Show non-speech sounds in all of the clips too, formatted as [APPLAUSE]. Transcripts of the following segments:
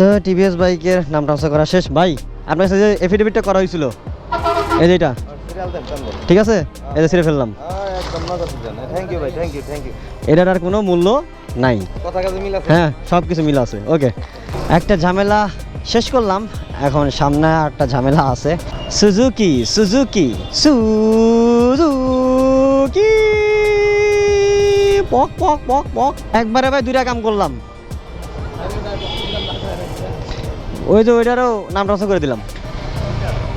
তো টিভিএস বাইকের নাম ট্রান্সফার করা শেষ। ভাই, আপনার কাছে যে এফিডেভিটটা করা হয়েছিল, এই যে এটা। ঠিক আছে? যে ছিঁড়ে ফেললাম। এটার আর কোনো মূল্য নাই। হ্যাঁ সব কিছু মিল আছে। ওকে। একটা ঝামেলা শেষ করলাম। এখন সামনে একটা ঝামেলা আছে। Suzuki Suzuki Suzuki. পক পক পক পক। একবারে ভাই দুইটা কাম করলাম। ওই যে ওইটারও নাম ট্রান্সফার করে দিলাম।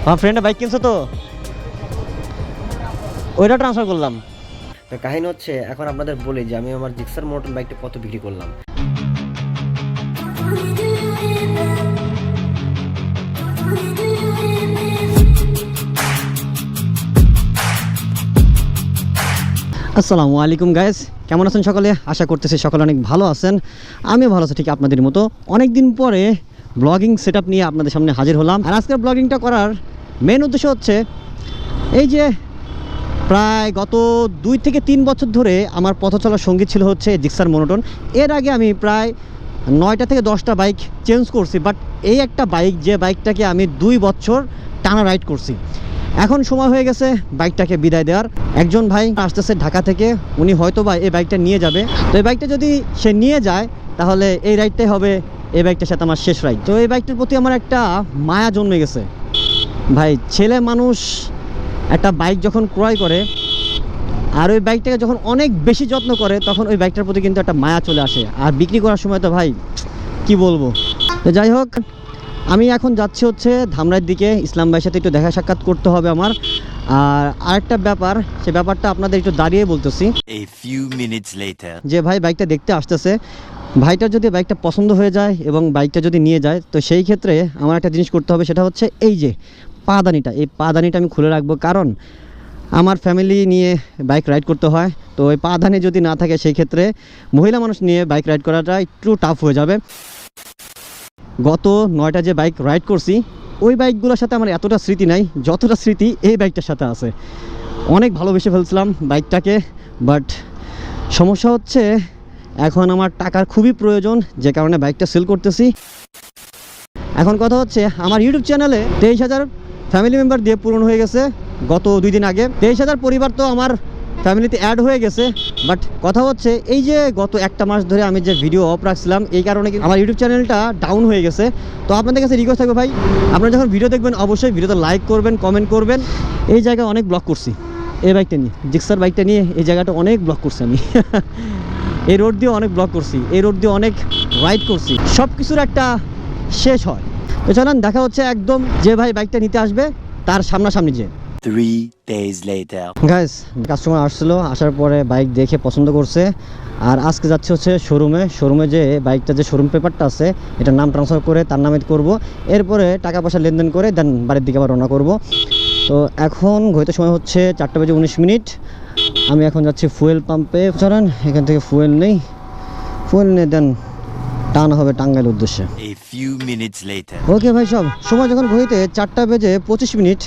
আমার ফ্রেন্ডে বাইক কিনছো তো। ওইটা ট্রান্সফার করলাম। তো কাহিনী হচ্ছে এখন আপনাদের বলি যে আমি আমার জিক্সার মোটর বাইকটা কত বিক্রি করলাম। আসসালামু আলাইকুম গাইস কেমন আছেন সকলে? আশা করতেছি সকলে অনেক ভালো আছেন। আমিও ভালো আছি ঠিক আপনাদের মতো। অনেক দিন পরে ব্লগিং সেট নিয়ে আপনাদের সামনে হাজির হলাম। আর আজকের ব্লগিংটা করার মেন উদ্দেশ্য হচ্ছে, এই যে প্রায় গত দুই থেকে তিন বছর ধরে আমার পথ চলার সংগীত ছিল হচ্ছে জিক্সার মনোটন। এর আগে আমি প্রায় নয়টা থেকে দশটা বাইক চেঞ্জ করছি বাট এই একটা বাইক, যে বাইকটাকে আমি দুই বছর টানা রাইড করছি। এখন সময় হয়ে গেছে বাইকটাকে বিদায় দেওয়ার। একজন ভাই আসতেছে ঢাকা থেকে, উনি হয়তো বা এই বাইকটা নিয়ে যাবে। তো এই বাইকটা যদি সে নিয়ে যায়, তাহলে এই রাইডটাই হবে এই বাইকটার সাথে আমার শেষ রাইড তো এই বাইকটার প্রতি আমার একটা মায়া জন্মে গেছে। ভাই ছেলে মানুষ একটা বাইক যখন ক্রয় করে আর ওই বাইকটাকে যখন অনেক বেশি যত্ন করে তখন ওই বাইকটার প্রতি কিন্তু একটা মায়া চলে আসে। আর বিক্রি করার সময় তো ভাই কি বলব? তো যাই হোক আমি এখন যাচ্ছি হচ্ছে ধামরাইয়ের দিকে। ইসলাম ভাইয়ের সাথে একটু দেখা সাক্ষাৎ করতে হবে আমার। আর আরেকটা ব্যাপার সে ব্যাপারটা আপনাদের একটু দাঁড়িয়ে বলতেছি. যে ভাই বাইকটা দেখতে আসতেছে। ভাইটার যদি বাইকটা পছন্দ হয়ে যায় এবং বাইকটা যদি নিয়ে যায়, তো সেই ক্ষেত্রে আমার একটা জিনিস করতে হবে, সেটা হচ্ছে এই যে পাদানিটা। এই পাদানিটা আমি খুলে রাখব কারণ আমার ফ্যামিলি নিয়ে বাইক রাইড করতে হয়, তো ওই পাদানি যদি না থাকে, সেই ক্ষেত্রে মহিলা মানুষ নিয়ে বাইক রাইড করাটা একটু টাফ হয়ে যাবে। গত নয়টা যে বাইক রাইড করছি, ওই বাইকগুলোর সাথে আমার এতটা স্মৃতি নাই, যতটা স্মৃতি এই বাইকটার সাথে আছে। অনেক ভালোবেসে ফেলছিলাম বাইকটাকে বাট সমস্যা হচ্ছে এখন আমার টাকার খুবই প্রয়োজন, যে কারণে বাইকটা সেল করতেছি। এখন কথা হচ্ছে, আমার ইউটিউব চ্যানেলে তেইশ হাজার ফ্যামিলি মেম্বার দিয়ে পূরণ হয়ে গেছে, গত দুই দিন আগে। তেইশ হাজার পরিবার তো আমার ফ্যামিলিতে অ্যাড হয়ে গেছে বাট কথা হচ্ছে, এই যে গত একটা মাস ধরে আমি যে ভিডিও অফ রাখছিলাম, এই কারণে আমার ইউটিউব চ্যানেলটা ডাউন হয়ে গেছে। তো আপনাদের কাছে রিকোয়েস্ট থাকবে ভাই, আপনারা যখন ভিডিও দেখবেন, অবশ্যই ভিডিওতে লাইক করবেন কমেন্ট করবেন। এই জায়গায় অনেক ব্লগ করছি, এই বাইকটা নিয়ে জিক্সার বাইকটা নিয়ে এই জায়গাটা অনেক ব্লগ করছি আমি। [LAUGHS] এই রোড দিয়ে অনেক ব্লগ করছি এই রোড দিয়ে অনেক রাইড করছি সব কিছুর একটা শেষ হয়। তো চলেন দেখা হচ্ছে একদম যে ভাই বাইকটা নিতে আসবে তার সামনাসামনি যে. গাইস কাস্টমার আসছিল আসার পরে বাইক দেখে পছন্দ করছে। আর আজকে যাচ্ছে হচ্ছে শোরুমে শোরুমে যে বাইকটা যে শোরুম পেপারটা আছে এটার নাম ট্রান্সফার করে তার নামে করব। এরপরে টাকা পয়সা লেনদেন করে দেন বাড়ির দিকে আবার রওনা করব। তো এখন ঘড়িতে সময় হচ্ছে চারটা বেজে উনিশ মিনিট। আমি এখন যাচ্ছি ফুয়েল পাম্পে চলেন এখান থেকে ফুয়েল নেই। ফুয়েল নিয়ে দেন টানা হবে টাঙ্গাইল উদ্দেশ্যে. ওকে ভাই সব সময় যখন ঘড়িতে চারটা বেজে পঁচিশ মিনিট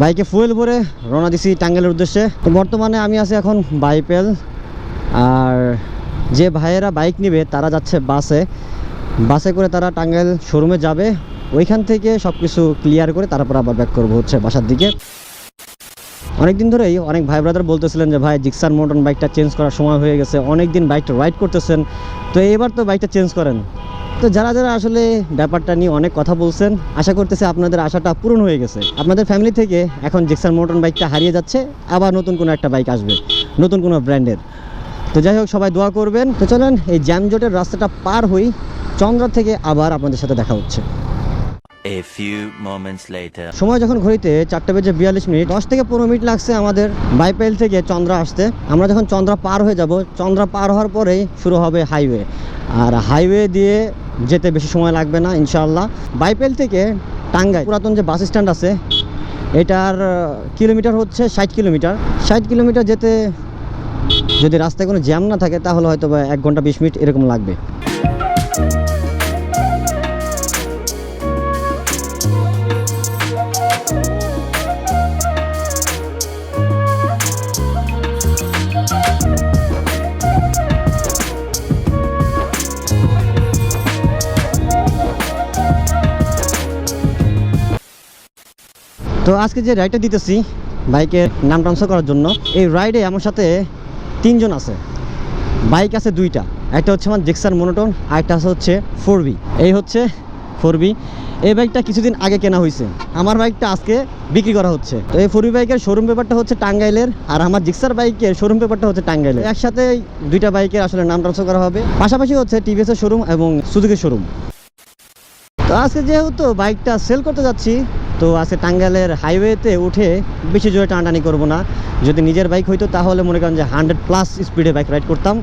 বাইকে ফুয়েল ভরে রওনা দিছি টাঙ্গাইলের উদ্দেশ্যে। তো বর্তমানে আমি আছি এখন বাইপেল। আর যে ভাইয়েরা বাইক নেবে তারা যাচ্ছে বাসে। বাসে করে তারা টাঙ্গাইল শোরুমে যাবে। ওইখান থেকে সব কিছু ক্লিয়ার করে তারপর আবার ব্যাক করব হচ্ছে বাসার দিকে। অনেক দিন ধরেই অনেক ভাই ব্রাদার বলতেছিলেন যে, ভাই জিক্সার মোটন বাইকটা চেঞ্জ করার সময় হয়ে গেছে অনেক দিন বাইকটা রাইড করতেছেন। তো এবার তো বাইকটা চেঞ্জ করেন। তো যারা যারা আসলে ব্যাপারটা নিয়ে অনেক কথা বলছেন, আশা করতেছে আপনাদের আশাটা পূরণ হয়ে গেছে। আপনাদের ফ্যামিলি থেকে এখন জিক্সার মোটন বাইকটা হারিয়ে যাচ্ছে, আবার নতুন কোনো একটা বাইক আসবে, নতুন কোনো ব্র্যান্ডের তো যাই হোক, সবাই দোয়া করবেন। তো চলেন, এই জ্যামজোটের রাস্তাটা পার হই। চন্দ্র থেকে আবার আপনাদের সাথে দেখা হচ্ছে। সময় যখন ঘড়িতে চারটে বেজে বিয়াল্লিশ মিনিট, দশ থেকে পনেরো মিনিট লাগছে আমাদের বাইপেল থেকে চন্দ্রা আসতে। আমরা যখন চন্দ্রা পার হয়ে যাব, চন্দ্রা পার হওয়ার পরেই শুরু হবে হাইওয়ে। আর হাইওয়ে দিয়ে যেতে বেশি সময় লাগবে না, ইনশাআল্লাহ। বাইপেল থেকে টাঙ্গাই পুরাতন যে বাস স্ট্যান্ড আছে, এটার কিলোমিটার হচ্ছে ষাট কিলোমিটার। ষাট কিলোমিটার যেতে যদি রাস্তায় কোনো জ্যাম না থাকে, তাহলে হয়তো এক ঘণ্টা বিশ মিনিট এরকম লাগবে। তো আজকে যে রাইডটা দিতেছি বাইকের নাম ট্রান্সফার করার জন্য, এই রাইডে আমার সাথে তিনজন আছে। বাইক আছে দুইটা। একটা হচ্ছে আমার জেক্সার মোনোটন আর একটা আছে হচ্ছে ফোর এই হচ্ছে ফোর এই বাইকটা কিছুদিন আগে কেনা হয়েছে আমার বাইকটা আজকে বিক্রি করা হচ্ছে। তো এই ফোর বাইকের শোরুম পেপারটা হচ্ছে টাঙ্গাইলের, আর আমার জিক্সার বাইকের শোরুম পেপারটা হচ্ছে টাঙ্গাইলের। একসাথে দুইটা বাইকের আসলে নাম ট্রান্সফার করা হবে। পাশাপাশি হচ্ছে টিভিএসের শোরুম এবং সুজুকির শোরুম তো আজকে যেহেতু বাইকটা সেল করতে যাচ্ছি তো আজকে টাঙ্গাইলের হাইওয়েতে উঠে বেশি জোরে টানাটানি করব না। যদি নিজের বাইক হইতো, তাহলে মনে করেন যে হান্ড্রেড প্লাস স্পিডে বাইক রাইড করতাম।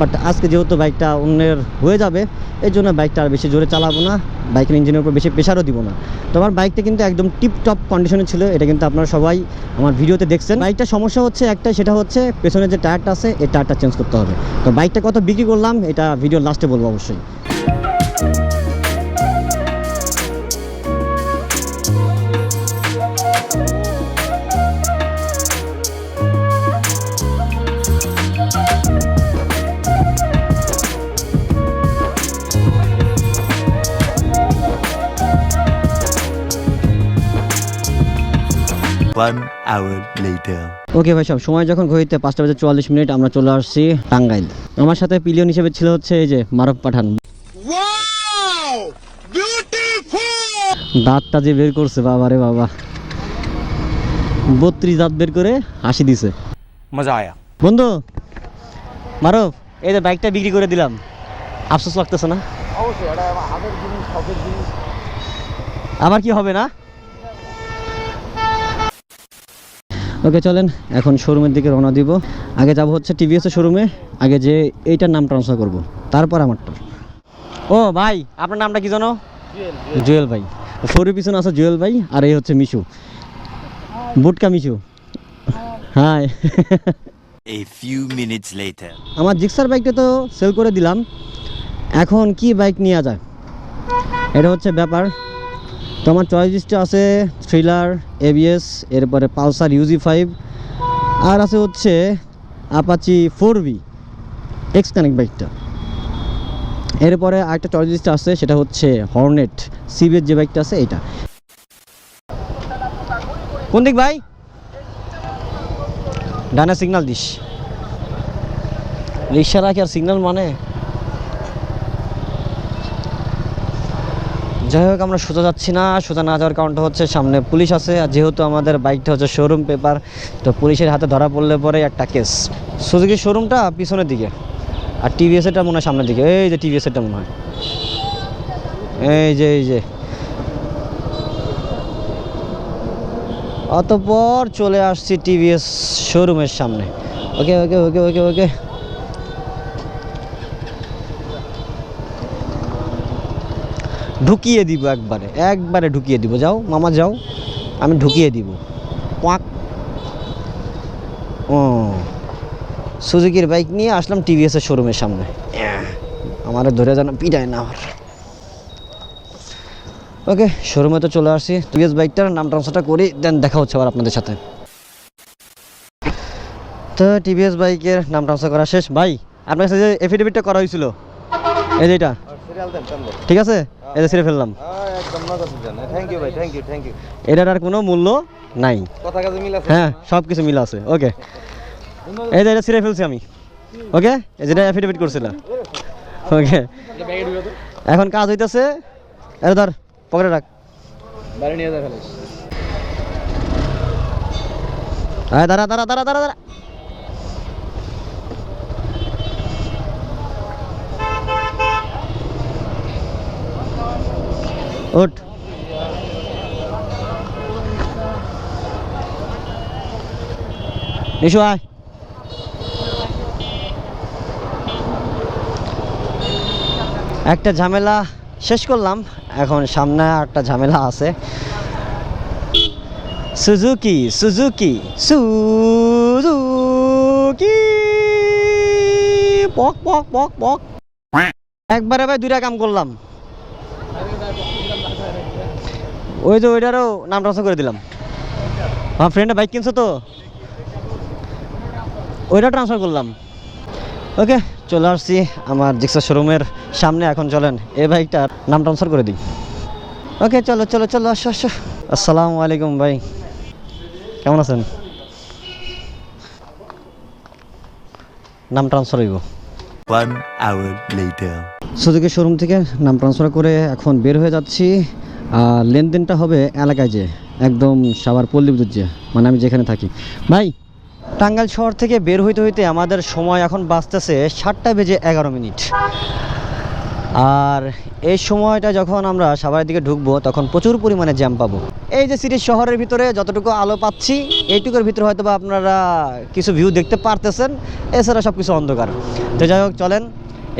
বাট আজকে যেহেতু বাইকটা অন্যের হয়ে যাবে এই জন্য বাইকটা আর বেশি জোরে চালাবো না। বাইকের ইঞ্জিনের উপর বেশি প্রেশারও দিব না। তো আমার বাইকটা কিন্তু একদম টিপ টপ কন্ডিশনে ছিল, এটা কিন্তু আপনারা সবাই আমার ভিডিওতে দেখছেন। বাইকটা সমস্যা হচ্ছে একটা সেটা হচ্ছে পেছনে যে টায়ারটা আছে, এই টায়ারটা চেঞ্জ করতে হবে। তো বাইকটা কত বিক্রি করলাম, এটা ভিডিওর লাস্টে বলব অবশ্যই। ওকে ভাই সব সময় যখন ঘড়িতে পাঁচটা বাজে চুয়াল্লিশ মিনিট আমরা চলে আসছি টাঙ্গাইল। আমার সাথে পিলিয়ন হিসেবে ছিল হচ্ছে এই যে মারব পাঠান। দাঁতটা যে বের করছে বাবা রে বাবা। বত্রিশ দাঁত বের করে হাসি দিছে। মজা আয়া। বন্ধু মারব এই যে বাইকটা বিক্রি করে দিলাম। আফসোস লাগতেছে না? আবার কি হবে না? ওকে চলেন এখন শোরুমের দিকে রওনা দিব। আগে যাব হচ্ছে টিভিএস এর শোরুমে আগে যে এইটার নাম ট্রান্সফার করব। তারপর আমারটা ও ভাই আপনার নামটা কি জানো? জুয়েল। ভাই। ফোরের পিছনে আছে জুয়েল ভাই আর এই হচ্ছে মিশু। বুটকা মিশু। হ্যাঁ। A few minutes later. আমার জিক্সার বাইকটা তো সেল করে দিলাম। এখন কি বাইক নিয়ে যায়? এটা হচ্ছে ব্যাপার। তো আমার চয়েস আছে থ্রিলার এবিএস এরপরে পালসার ইউজি ফাইভ আর আছে হচ্ছে Apache four V X connect বাইকটা এরপরে আরেকটা চয়েস আছে, সেটা হচ্ছে হর্নেট সিবিএর যে বাইকটা আছে এটা কোন দিক ভাই? ডানা সিগনাল দিস। রিক্সা রাখি আর সিগন্যাল মানে? যাই হোক, আমরা সোজা যাচ্ছি না। সোজা না যাওয়ার কারণটা হচ্ছে সামনে পুলিশ আছে, আর যেহেতু আমাদের বাইকটা হচ্ছে শোরুম পেপার তো পুলিশের হাতে ধরা পড়লে পরে একটা কেস সুজুকির শোরুমটা পিছনের দিকে, আর টিভিএস এরটা মনে হয় সামনের দিকে। এই যে টিভিএস এরটা মনে হয়। এই যে এই যে। অতপর চলে আসছি টিভিএস শোরুমের সামনে। ওকে ওকে ওকে ওকে ওকে ঢুকিয়ে দিব একবারে একবারে ঢুকিয়ে দিব। যাও, মামা যাও, আমি ঢুকিয়ে দিব। পাক। ও। সুজুকির বাইক নিয়ে আসলাম টিভিএস এর শোরুমের সামনে। আমার ধরে যেন পিটায় না আমার ওকে, শোরুমে তো চলে আসছি। টিভিএস বাইকটার নাম ট্রান্সফারটা করি দেন দেখা হচ্ছে আবার আপনাদের সাথে। তো টিভিএস বাইকের নাম ট্রান্সফার করা শেষ। ভাই, আপনার যে এফিডেভিটটা করা হয়েছিল, এই যে এটা। ঠিক আছে? এই যে ছিঁড়ে ফেললাম। হ্যাঁ এটার আর কোনো মূল্য নাই। হ্যাঁ সব কিছু মিল আছে। ওকে এই যে এটা ছিঁড়ে ফেলছি আমি। ওকে এই যেটা অ্যাফিডেভিট করছিলাম ওকে এখন কাজ হইতেছে। এটা ধর পকেটে রাখ। দাঁড়া দাঁড়া দাঁড়া দাঁড়া দাঁড়া। ওঠ। নিশু আয়। একটা ঝামেলা শেষ করলাম। এখন সামনে একটা ঝামেলা আছে। Suzuki Suzuki Suzuki. পক পক পক পক। একবারে ভাই দুইটা কাম করলাম। ওই যে ওইটারও নাম ট্রান্সফার করে দিলাম। আমার ফ্রেন্ডে বাইক কিনছো তো। ওইটা ট্রান্সফার করলাম। ওকে চলে আসছি আমার জিক্সা শোরুমের সামনে। এখন চলেন এই বাইকটার নাম ট্রান্সফার করে দিই। ওকে চলো চলো চলো আসো আসো। আসসালামু আলাইকুম ভাই। কেমন আছেন? নাম ট্রান্সফার হইব। Hour শোরুম থেকে নাম ট্রান্সফার করে এখন বের হয়ে যাচ্ছি। আর লেনদেনটা হবে এলাকায় যে একদম সাবার পল্লী বিদ্যুৎ যে মানে আমি যেখানে থাকি। ভাই, টাঙ্গাইল শহর থেকে বের হইতে হইতে আমাদের সময় এখন বাঁচতেছে সাতটা বেজে এগারো মিনিট। আর এই সময়টা যখন আমরা সাভারের দিকে ঢুকবো, তখন প্রচুর পরিমাণে জ্যাম পাবো। এই যে সিটির শহরের ভিতরে যতটুকু আলো পাচ্ছি, এইটুকুর ভিতরে হয়তো বা আপনারা কিছু ভিউ দেখতে পারতেছেন, এছাড়া সব কিছু অন্ধকার। তো যাই হোক, চলেন,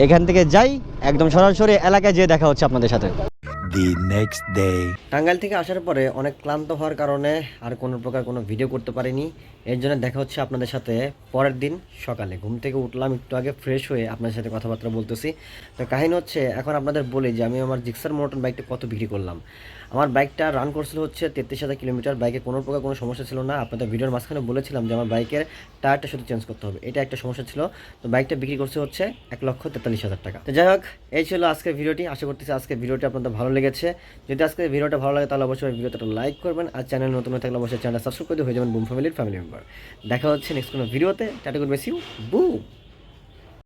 এখান থেকে যাই, একদম সরাসরি এলাকায় যেয়ে দেখা হচ্ছে আপনাদের সাথে। The নেক্সট ডে টাঙ্গাইল থেকে আসার পরে অনেক ক্লান্ত হওয়ার কারণে আর কোনো প্রকার কোনো ভিডিও করতে পারিনি। এর জন্য দেখা হচ্ছে আপনাদের সাথে পরের দিন সকালে। ঘুম থেকে উঠলাম একটু আগে ফ্রেশ হয়ে আপনাদের সাথে কথাবার্তা বলতেছি। তো কাহিনী হচ্ছে, এখন আপনাদের বলি যে, আমি আমার জিক্সার মোটর বাইকটা কত বিক্রি করলাম। আমার বাইকটা রান করছিল হচ্ছে তেত্রিশ হাজার কিলোমিটার। বাইকে কোনো প্রকার কোনো সমস্যা ছিল না। আপনাদের ভিডিওর মাঝখানে বলেছিলাম যে আমার বাইকের টায়ারটা শুধু চেঞ্জ করতে হবে। এটা একটা সমস্যা ছিল। তো বাইকটা বিক্রি করছে হচ্ছে এক লক্ষ তেতাল্লিশ হাজার টাকা। তো যাই হোক, এই ছিল আজকের ভিডিওটি। আশা করতেছি আজকের ভিডিওটি আপনাদের ভালো লেগেছে। যদি আজকের ভিডিওটা ভালো লাগে, তাহলে অবশ্যই ভিডিওটা লাইক করবেন। আর চ্যানেল নতুন থাকলে অবশ্যই চ্যানেল সাবস্ক্রাইব করে হয়ে যাবেন বুম ফ্যামিলির ফ্যামিলি মেম্বার দেখা হচ্ছে নেক্সট কোনো ভিডিওতে। Tata good বেসিউ broom